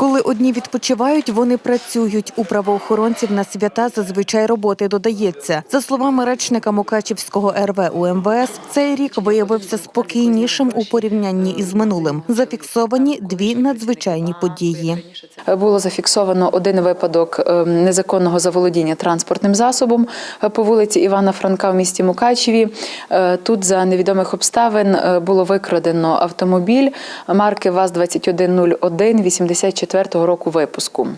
Коли одні відпочивають, вони працюють. У правоохоронців на свята зазвичай роботи додається. За словами речника Мукачівського РВ УМВС, цей рік виявився спокійнішим у порівнянні із минулим. Зафіксовані дві надзвичайні події. Було зафіксовано один випадок е, незаконного заволодіння транспортним засобом е, по вулиці Івана Франка в місті Мукачеві. Е, Тут за невідомих обставин е, було викрадено автомобіль марки ВАЗ-2101 84 року випуску.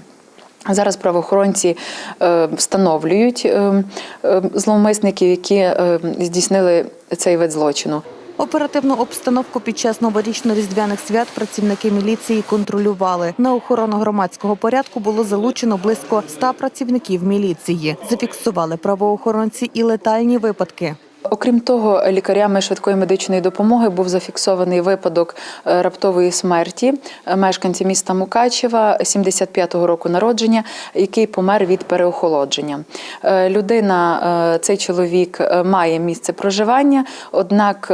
Зараз правоохоронці е, встановлюють е, е, зловмисників, які здійснили цей вид злочину. Оперативну обстановку під час новорічно-різдвяних свят працівники міліції контролювали. На охорону громадського порядку було залучено близько 100 працівників міліції. Зафіксували правоохоронці і летальні випадки. Окрім того, лікарями швидкої медичної допомоги був зафіксований випадок е, раптової смерті е, мешканця міста Мукачева 75-го року народження, який помер від переохолодження. Е, Людина, цей чоловік, має місце проживання, однак,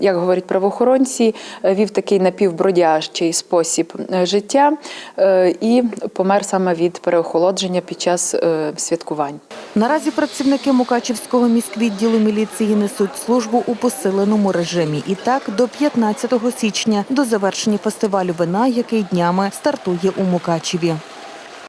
як говорять правоохоронці, вів такий напівбродяжчий спосіб життя і помер саме від переохолодження під час святкувань. Наразі працівники Мукачівського міськвідділу міліції несуть службу у посиленому режимі. І так до 15 січня, до завершення фестивалю вина, який днями стартує у Мукачеві.